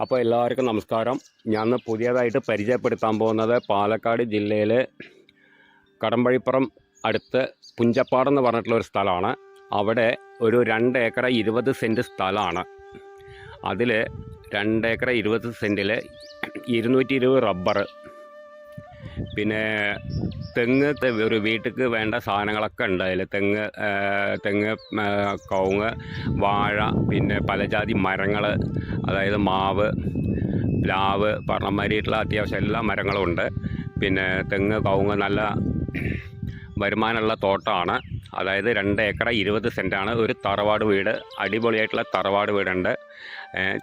അപ്പോൾ എല്ലാവർക്കും നമസ്കാരം. ഞാൻ പുതിയതായിട്ട് പരിചയപ്പെടുത്താൻ പോകുന്നത് പാലക്കാട് ജില്ലയിലെ കടമ്പഴിപ്പുറം അടുത്ത് പുഞ്ചപ്പാട് എന്ന് പറഞ്ഞിട്ടുള്ള ഒരു സ്ഥലമാണ്. അവിടെ ഒരു രണ്ട് ഏക്കർ ഇരുപത് സെന്റ് സ്ഥലമാണ്. അതിൽ രണ്ട് ഏക്കർ ഇരുപത് സെന്റിൽ ഇരുന്നൂറ്റി ഇരുപത് റബ്ബർ പിന്നെ തെങ്ങ് ഒരു വീട്ടിലേക്ക് വേണ്ട സാധനങ്ങളൊക്കെ ഉണ്ട് അതിൽ തെങ്ങ് തെങ്ങ് കവുങ്ങ് വാഴ പിന്നെ പലജാതി മരങ്ങൾ അതായത് മാവ് പ്ലാവ് പറഞ്ഞമാരിയിട്ടുള്ള അത്യാവശ്യം എല്ലാ മരങ്ങളും ഉണ്ട്. പിന്നെ തെങ്ങ് കവുങ്ങ് നല്ല വരുമാനമുള്ള തോട്ടമാണ് അതായത് രണ്ട് ഏക്കർ ഇരുപത് സെന്റാണ്. ഒരു തറവാട് വീട് അടിപൊളിയായിട്ടുള്ള തറവാട് വീടുണ്ട്.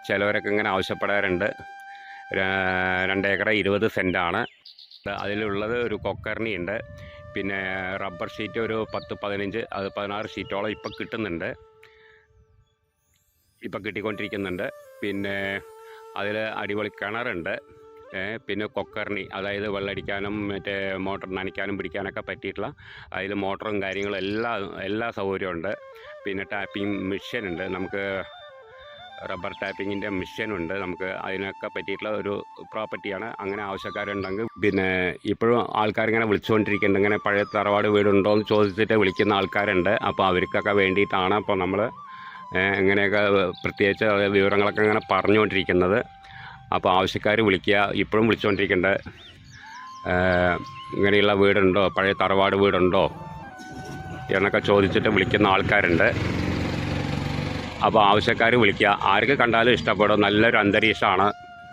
ചിലവരൊക്കെ ഇങ്ങനെ ആവശ്യപ്പെടാറുണ്ട്. രണ്ട് ഏക്കർ ഇരുപത് സെന്റാണ്. അതിലുള്ളത് ഒരു കൊക്കർണി ഉണ്ട്. പിന്നെ റബ്ബർ ഷീറ്റ് ഒരു പത്ത് പതിനഞ്ച് അത് പതിനാറ് ഷീറ്റോളം ഇപ്പം കിട്ടുന്നുണ്ട്. ഇപ്പം കിട്ടിക്കൊണ്ടിരിക്കുന്നുണ്ട്. പിന്നെ അതിൽ അടിപൊളി കിണറുണ്ട്. പിന്നെ കൊക്കർണി അതായത് വെള്ളടിക്കാനും മറ്റേ മോട്ടർ നനയ്ക്കാനും പിടിക്കാനൊക്കെ പറ്റിയിട്ടുള്ള അതിൽ മോട്ടറും കാര്യങ്ങളും എല്ലാ എല്ലാ സൗകര്യമുണ്ട് പിന്നെ ടാപ്പിംഗ് മെഷീനുണ്ട് നമുക്ക് റബ്ബർ ടാപ്പിങ്ങിന്റെ മെഷീനുണ്ട്. നമുക്ക് അതിനൊക്കെ പറ്റിയിട്ടുള്ള ഒരു പ്രോപ്പർട്ടിയാണ്. അങ്ങനെ ആവശ്യക്കാരുണ്ടെങ്കിൽ പിന്നെ ഇപ്പോഴും ആൾക്കാരിങ്ങനെ വിളിച്ചുകൊണ്ടിരിക്കുന്നുണ്ട്. ഇങ്ങനെ പഴയ തറവാട് വീടുണ്ടോ എന്ന് ചോദിച്ചിട്ട് വിളിക്കുന്ന ആൾക്കാരുണ്ട്. അപ്പോൾ അവർക്കൊക്കെ വേണ്ടിയിട്ടാണ് അപ്പോൾ നമ്മൾ ഇങ്ങനെയൊക്കെ പ്രത്യേകിച്ച് വിവരങ്ങളൊക്കെ ഇങ്ങനെ പറഞ്ഞുകൊണ്ടിരിക്കുന്നത്. അപ്പോൾ ആവശ്യക്കാർ വിളിക്കുക. ഇപ്പോഴും വിളിച്ചുകൊണ്ടിരിക്കേണ്ട ഇങ്ങനെയുള്ള വീടുണ്ടോ? പഴയ തറവാട് വീടുണ്ടോ? എന്നൊക്കെ ചോദിച്ചിട്ട് വിളിക്കുന്ന ആൾക്കാരുണ്ട്. അപ്പോൾ ആവശ്യക്കാർ വിളിക്കുക ആർക്ക് കണ്ടാലും ഇഷ്ടപ്പെടും. നല്ലൊരു അന്തരീക്ഷമാണ്.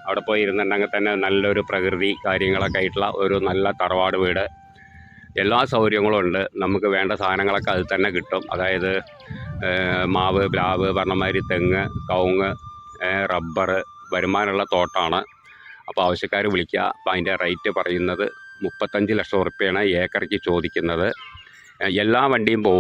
അവിടെ പോയി ഇരുന്നുണ്ടെങ്കിൽ തന്നെ നല്ലൊരു പ്രകൃതി കാര്യങ്ങളൊക്കെ ആയിട്ടുള്ള ഒരു നല്ല തറവാട് വീട്. എല്ലാ സൗകര്യങ്ങളും ഉണ്ട്. നമുക്ക് വേണ്ട സാധനങ്ങളൊക്കെ അതിൽ തന്നെ കിട്ടും. അതായത് മാവ് പ്ലാവ് പറഞ്ഞമാതിരി തെങ്ങ് കവുങ്ങ് റബ്ബർ വരുമാനമുള്ള തോട്ടമാണ് അപ്പോൾ ആവശ്യക്കാർ വിളിക്കുക അപ്പോൾ അതിന്റെ റേറ്റ് പറയുന്നത് മുപ്പത്തഞ്ച് ലക്ഷം ഉറുപ്പ്യാണ് ഏക്കറയ്ക്ക് ചോദിക്കുന്നത്. എല്ലാ വണ്ടിയും പോകും.